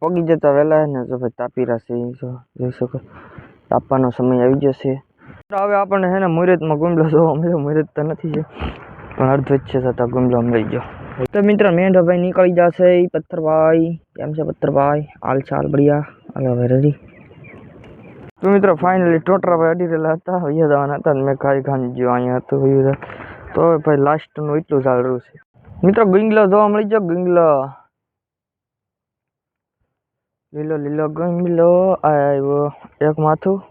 પગી જતા વહેલા ને જો ભાઈ તાપી રહેશે ઈ જો જોઈ શકો તાપવાનો સમય આવી જશે તો હવે આપણને હે ને મુહૂર્તમાં ગુમલો જોવા મળ્યો મુહૂર્ત તો નથી છે પણ અર્ધ વચ્ચે જતા ગુમલો મળી ગયો તો મિત્ર મેંઢાભાઈ નીકળી જશે ઈ પથ્થરભાઈ કેમ છે પથ્થરભાઈ હાલ ચાલ બઢિયા હાલો હવે રેડી તો મિત્રો ફાઇનલી ટોટરાભાઈ અડી રહેલા હતા વૈયા જવાના હતા ને મેં ખાઈ ખાન જો અહીંયા હતું વયું તો હવે ભાઈ લાસ્ટનું એટલું ચાલ રહ્યું છે મિત્રો ગિંગલો જોવા મળી ગયો ગિંગલો લીલો લીલો ગિંગલો આવ્યો એક માથું.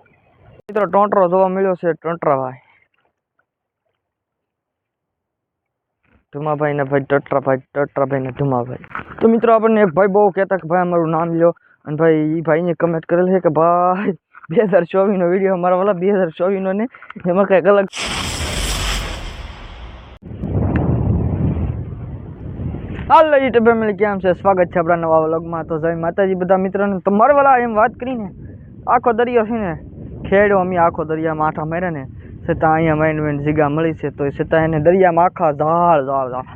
મિત્રો, ટોંટરો જોવા મળ્યો છે, ટોંટરાભાઈ. ધુમાભાઈ ને ભાઈ, ટોટરાભાઈ ટોટરાભાઈ ને ધુમાભાઈ. તો મિત્રો, આપણને એક ભાઈ બહુ કહેતા કે, ભાઈ, અમારું નામ લ્યો. અને ભાઈ એ ભાઈને કમેન્ટ કરેલ છે કે, ભાઈ, બે હજાર ચોવીસનો વીડિયો અમારા વાલા બે હજાર ચોવીસનો ને, એમાં કંઈક અલગ હાલો યુટ્યુબ ફેમિલી કેમ છે? સ્વાગત છે આપણા નવા વ્લોગમાં. તો જય માતાજી બધા મિત્રોને. તો મારા એમ વાત કરીને, આખો દરિયો છે ને, ખેડો અમે આખો દરિયામાં આઠા માર્યા ને, છતાં અહીંયા માઇન્ડ માઇન્ડ જગ્યા મળી છે તો છતાં એને દરિયામાં આખા ઝાડ ઝાડ ઝાડ,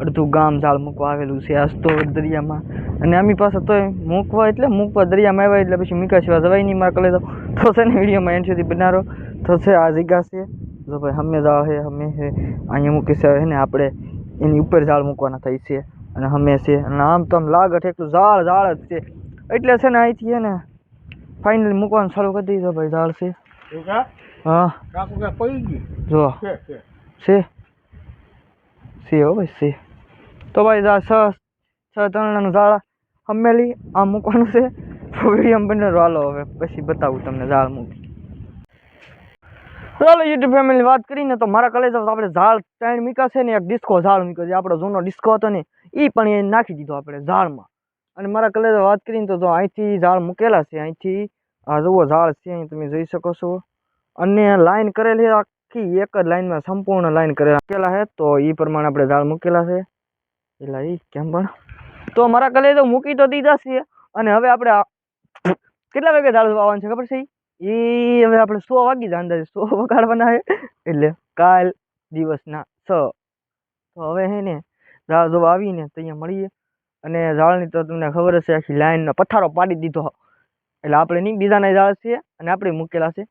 અડધું ગામ ઝાડ મૂકવા આવેલું છે આજ તો દરિયામાં. અને આમી પાસે તોય મૂકવા એટલે મૂકવા દરિયામાં આવ્યા એટલે પછી મીકા સિવા જવાય નહીં, મારે કલે તો તો છે ને વિડીયોમાં એન્ડ સુધી બનારો. તો છે આ જીગા છે. જો ભાઈ, હમે જાવ હે હમે હે અહીંયા મૂકી છે ને, આપણે એની ઉપર ઝાડ મૂકવાના થાય છે. અને હમે છે અને આમ તો આમ લાગટ એટલું ઝાડ ઝાડ જ છે. એટલે છે ને અહીંથી છે ને ફાઇનલી મૂકવાનું ચાલુ કરી દીધો ભાઈ ઝાડ છે. હા. જો. છે છે. છે. છે હો ભાઈ છે. તો ભાઈ ઝાડ છ છ ત્રણનું ઝાડ હમેલી આમ મૂકવાનું છે. તો વીડિયો બને હાલો હવે પછી બતાવું તમને ઝાડ મૂકી ચાલો યુટ્યુબ ફેમિલી વાત કરીને તો મારા કલેજ આપણે ઝાડ ત્રણ મીકા છે ને એક ડિસ્કો ઝાડ મીકો છે. આપણો જૂનો ડિસ્કો હતો ને એ પણ એ નાખી દીધો આપણે ઝાડમાં. અને મારા કલેજ વાત કરીને તો જો અહીંથી ઝાડ મૂકેલા છે, અહીંથી, આ જુઓ ઝાડ છે, અહીં તમે જોઈ શકો છો. અને લાઈન કરેલી આખી એક જ લાઈનમાં સંપૂર્ણ લાઈન કરેલા મૂકેલા છે, તો એ પ્રમાણે આપણે ઝાડ મૂકેલા છે. એટલે એ કેમ પણ. તો મારા કલે તો મૂકી તો દીધા છે, અને હવે આપણે કેટલા વાગે ઝાડ વાવવાનું છે ખબર છે એ હવે આપણે સો વાગી જાય અંદાજે, સો વગાડવાના છે. એટલે કાલ દિવસના છ તો હવે હે ને ઝાડ જો આવીને તો અહીંયા મળીએ. અને ઝાડની તો તમને ખબર હશે, આખી લાઈનનો પથારો પાડી દીધો. એટલે આપણે નહીં, બીજાના ઝાડ છે અને આપણે મૂકેલા છે.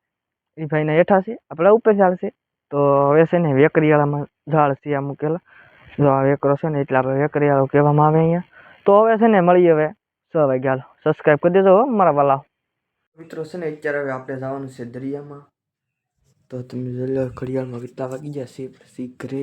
એ ભાઈના હેઠા છે, આપણા ઉપર ઝાડ છે. તો હવે છે ને વેકરિયાળામાં ઝાડ છે આ મૂકેલા. જો આ વેકરો છે ને એટલે આપણે વેકરિયાળો કહેવામાં આવે અહીંયા. તો હવે છે ને મળીએ હવે છ વાગ્યા સબસ્ક્રાઈબ કરી દેજો મારા વાલા. મિત્રો છે ને, અત્યારે હવે આપણે જવાનું છે દરિયામાં. તો તમે જોઈ લો, ઘડિયાળમાં કેટલા વાગી ગયા છે. ઘરે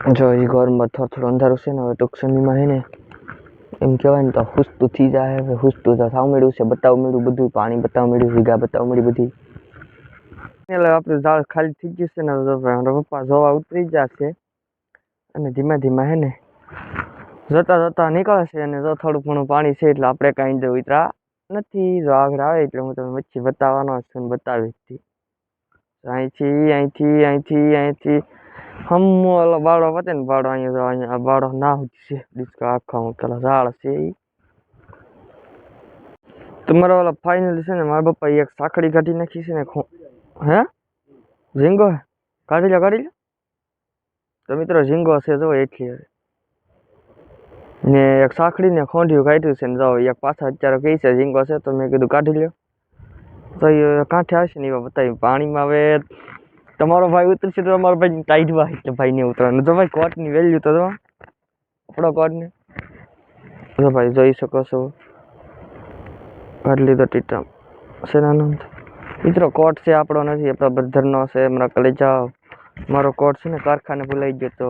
જો એ ઘરમાં થોડું થોડું અંધારું છે ને, હવે ટૂંક સમયમાં હે ને, એમ કહેવાય ને તો હુસતું થઈ જાય, હવે હુસતું તો થાવ મળ્યું છે, બતાવ મળ્યું બધું પાણી બતાવ મળ્યું વિગા બતાવવા મળી બધી. એટલે આપણે ઝાડ ખાલી થઈ ગયું છે ને મારા પપ્પા જોવા ઉતરી જશે અને ધીમે ધીમે હે ને, જતા જતા નીકળે છે અને જો થોડું ઘણું પાણી છે એટલે આપણે કાંઈ જ ઉતરા નથી. જો આગળ આવે એટલે હું તમને વચ્ચે બતાવવાનો છું બતાવી અહીંથી અહીંથી અહીંથી અહીંથી હમ ઓલો બાળો પતે ને બાળો અહીંયા જો અહીંયા આ બાળો ના છે. ડિસ્કો આખા પેલા ઝાડ છે એ તમારા ઓલા ફાઇનલ છે ને, મારા પપ્પા એક સાંકળી કાઢી નાખી છે ને હે ઝીંગો હે? કાઢી લો કાઢી લો. તો મિત્રો ઝીંગો છે જો એટલી. ને એક સાંકળી ને ખોંડિયું કાઢ્યું છે ને, જાઓ, એક પાછા અત્યારે કહે છે ઝીંગો છે, તો મેં કીધું કાઢી લો તો એ કાંઠે આવશે ને એવા બતાવી પાણીમાં હવે તમારો ભાઈ ઉતરશે તો તમારો ભાઈ ટાઈટમાં એટલે ભાઈ નહીં ઉતરવાનું જો ભાઈ કોટની વેલ્યુ તો જો આપણો કોટને જો ભાઈ જોઈ શકો છો કાઢી લીધો ટીટા શેનાનો મિત્રો કોટ છે આપણો નથી આપણા બ્રધરનો છે મારા કલેજા મારો કોટ છે ને કારખાને ભૂલાઈ ગયો તો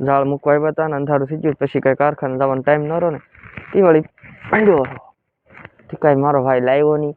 ઝાડ મૂકવા આવ્યા હતા ને અંધારું થઈ ગયું પછી કાંઈ કારખાને જવાનો ટાઈમ ન રહ્યો ને એ વળી પડ્યો તે કાંઈ મારો ભાઈ લાવ્યો નહીં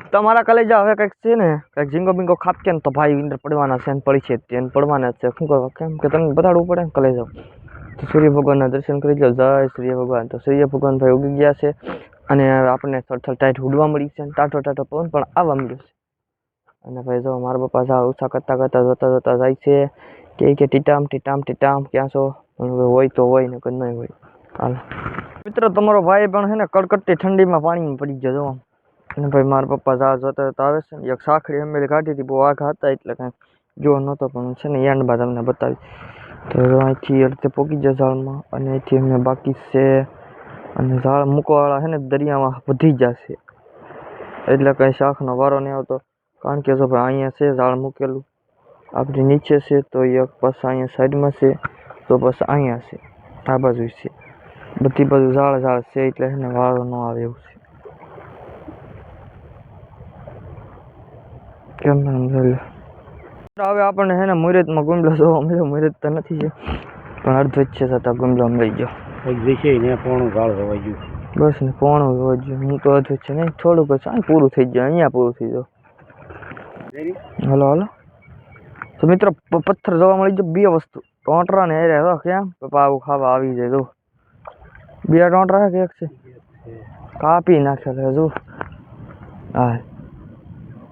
તમારા કલેજા હવે કંઈક છે ને, કંઈક ઝીંગો બીંગો ખાપકે ને તો ભાઈ અંદર પડવાના છે ને પડી છે, તેને પડવાના છે. શું કરવા? કેમ કે તમને બતાડવું પડે ને કલેજા તો સૂર્ય ભગવાનના દર્શન કરી લો. જય સૂર્ય ભગવાન. તો સૂર્ય ભગવાન ભાઈ ઉગી ગયા છે અને આપણને થોડી ટાઈટ ઉડવા મળી છે ટાટો ટાટો પવન પણ આવવા મળ્યો છે. અને ભાઈ જો મારા પપ્પા ઝાડ ઓછા કરતા કરતા જોતા જોતા જાય છે. કે કે ટીટામ ટીટામ ટીટામ, ક્યાં છો? પણ હોય તો હોય ને કે નહીં હોય. હાલ. મિત્રો, તમારો ભાઈ પણ છે ને કડકડતી ઠંડીમાં પાણીમાં પડી ગયો, જો અને ભાઈ મારા પપ્પા ઝાડ જોતા જોતા આવે છે ને, એક સાખડી અમે કાઢી હતી, બહુ આઘા હતા એટલે કાંઈ જો નહોતો, પણ છે ને એન્ડમાં તમને બતાવી. તો અહીંથી અડધે પોકી ગયા ઝાડમાં, અને અહીંથી અમે બાકી છે. અને ઝાડ મૂકવાવાળા છે ને, દરિયામાં વધી જશે એટલે કંઈ શાકનો વારો નહીં આવતો. કારણ કે જો ભાઈ અહીંયા છે, ઝાડ મૂકેલું. આપણી નીચે છે, તો એક બસ અહીંયા સાઈડમાં છે, તો બસ અહીંયા છે, આ બાજુ છે. બધી બાજુ ઝાડ ઝાડ છે, એટલે છે ને, વારો ન આવે એવું છે. કેમ એમ જોઈ લો. હવે આપણને છે ને મુહૂર્તમાં ગુમલો જોવા મળ્યો મુહૂર્ત તો નથી છે પણ અડધો જ છે છતાં ગુમલો મળી ગયો એક દિશે ને પોણું ઝાડ હોવાઈ ગયું બસ ને પોણું રોજ હું તો અધુ છે નહીં થોડુંક જ આ પૂરું થઈ જાય અહીંયા પૂરું થઈ જાવ હાલો હાલો તો મિત્રો પ- પથ્થર જોવા મળી જાય બે વસ્તુ ટોંટરા ને અરે તો કેમ પપ્પા આવું ખાવા આવી જાય જો બે ટોંટરા છે કે એક છે કાપી નાખ્યા છે જો હા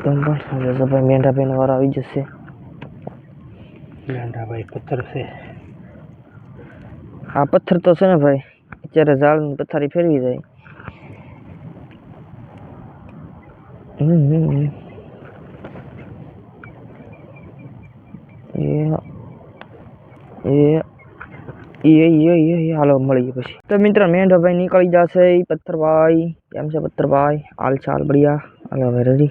તેમ પણ હવે તો ભાઈ મેંઢા ભાઈનો વારો આવી જશે ગાંડા ભાઈ પથ્થર છે આ પથ્થર તો છે ને ભાઈ અત્યારે ઝાડની પથારી ફેરવી જાય હમ હમ હમ. એ એ એ એ એ એ હાલો મળી પછી તો મિત્ર મેંઢો ભાઈ નીકળી જશે ઈ પથ્થરભાઈ કેમ છે પથ્થરભાઈ હાલ ચાલ બઢિયા હાલો હવે રેડી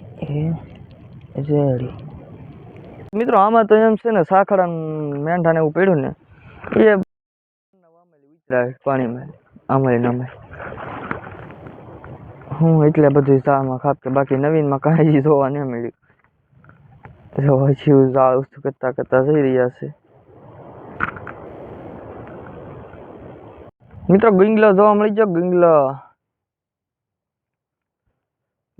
એ રેડી મિત્રો આમાં તો એમ છે ને સાખડા મેંઢા ને એવું પડ્યું ને એ ઉતરાય પાણીમાં આમાં નામે હું એટલે બધું ઝાડમાં ખાપ કે બાકી નવીનમાં કાંઈ જોવા નહીં મળ્યું જો હજી ઝાડ ઉછું કરતા કરતા જઈ રહ્યા છે મિત્રો ગિંગલો જોવા મળી ગયો ગિંગલો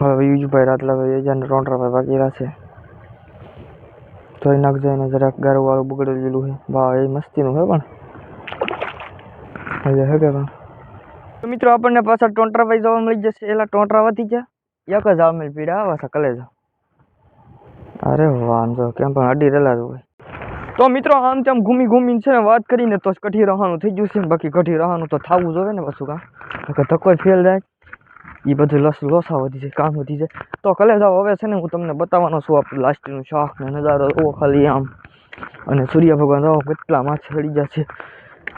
હવે યુજભાઈ રાતલાભાઈ એજાને ટોટરાભાઈ બાકી રહ્યા છે જોઈ નાખજો એને જરાક ગારું વાળું બગડેલું છે વાહ એ મસ્તીનું છે પણ હાલે હે કે તો મિત્રો આપણને પાછા ટોંટરા ભાઈ જોવા મળી જશે એલા ટોંટરા વધી ગયા એક જ આમેલ પીડા પાછા કલેજા અરે વાંધો કેમ પણ અડી રેલા જ હોય તો મિત્રો આમ તેમ ઘૂમી ઘૂમીને છે ને વાત કરીને તો જ કઠી રહાનું થઈ ગયું છે ને બાકી કઠી રહાનું તો થવું જોઈએ ને પાછું કામ નકર ધક્કો જ ફેલ જાય એ બધું લસ લોસા વધી જાય કામ વધી જાય તો કલેજા હવે છે ને હું તમને બતાવવાનો છું આપણું લાસ્ટનું શાક ને નજારો ઓ ખાલી આમ. અને સૂર્ય ભગવાન જાઓ કેટલા માછ ચડી છે.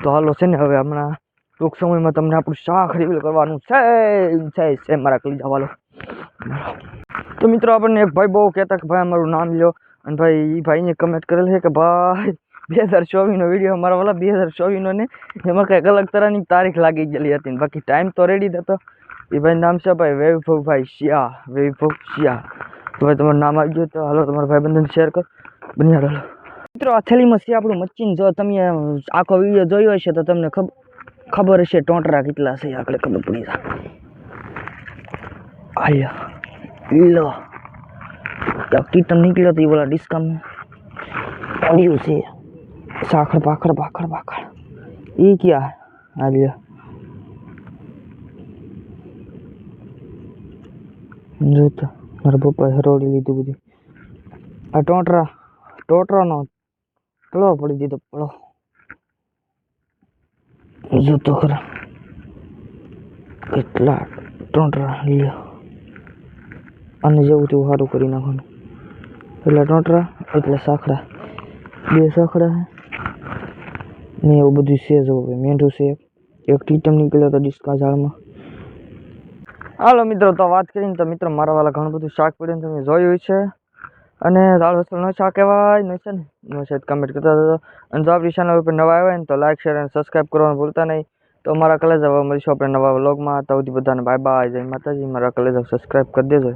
તો હાલો છે ને હવે હમણાં ટૂંક સમયમાં તમને આપણું શાક રિવીલ કરવાનું છે. છે છે મારા કલીજા વાલો. તો મિત્રો આપણને એક ભાઈ બહુ કહેતા કે ભાઈ અમારું નામ લ્યો. અને ભાઈ એ ભાઈને કમેન્ટ કરેલ છે કે ભાઈ બે હજાર ચોવીસનો વીડિયો મારા વાલા બે હજાર ચોવીસનો ને એમાં કંઈક અલગ તરહની તારીખ લાગી ગયેલી હતી બાકી ટાઈમ તો રેડી હતો. એ ભાઈ નામ છે ભાઈ વૈભવભાઈ શિયા વૈભવ શિયા તો ભાઈ તમારું નામ આવી ગયું તો હાલો તમારા ભાઈબંધને શેર કર બન્યા રહો મિત્રો આ થેલીમાં છે આપણું મચ્છીન જો તમે આખો વિડીયો જોયો હશે તો તમને ખબર ખબર હશે ટોંટરા કેટલા છે આગળ ખબર પડી જાય આયા લો એક ટીટમ નીકળ્યો તો એ બોલા ડિસ્કાઉન્ટ પડ્યું છે સાખર પાખર પાખર પાખર એ ક્યાં આલ્યો જો તો મારા પપ્પાએ હરોડી લીધું બધું. આ ટોંટરા, ટોટરાનો પળો પડી દીધો પળો. જોતો ખરા. કેટલા ટોટરા લ્યો. અને જેવું તેવું સારું કરી નાખવાનું. એટલા ટોંટરા, એટલે સાખડા. બે સાખડા ને એવું બધું છે જવું મેંઢું છે એક ટીટમ નીકળ્યો તો ડિસ્કા ઝાડમાં. હાલો મિત્રો, તો વાત કરીને તો મિત્રો, મારા વાળા ઘણું બધું શાક પડ્યું તમે જોયું છે. અને દાળ વસલ નો શાક કહેવાય નહીં છે ને? નો છે કમેન્ટ કરતા હતો અને જો આપણી ચેનલ ઉપર નવા આવ્યા ને, તો લાઈક શેર અને સબસ્ક્રાઈબ કરવાનું ભૂલતા નહીં. તો મારા કલેજ હવે મળીશું આપણે નવા વ્લોગમાં તો બધાને બાય બાય જય માતાજી. મારા કલેજ સબસ્ક્રાઈબ કરી દેજો.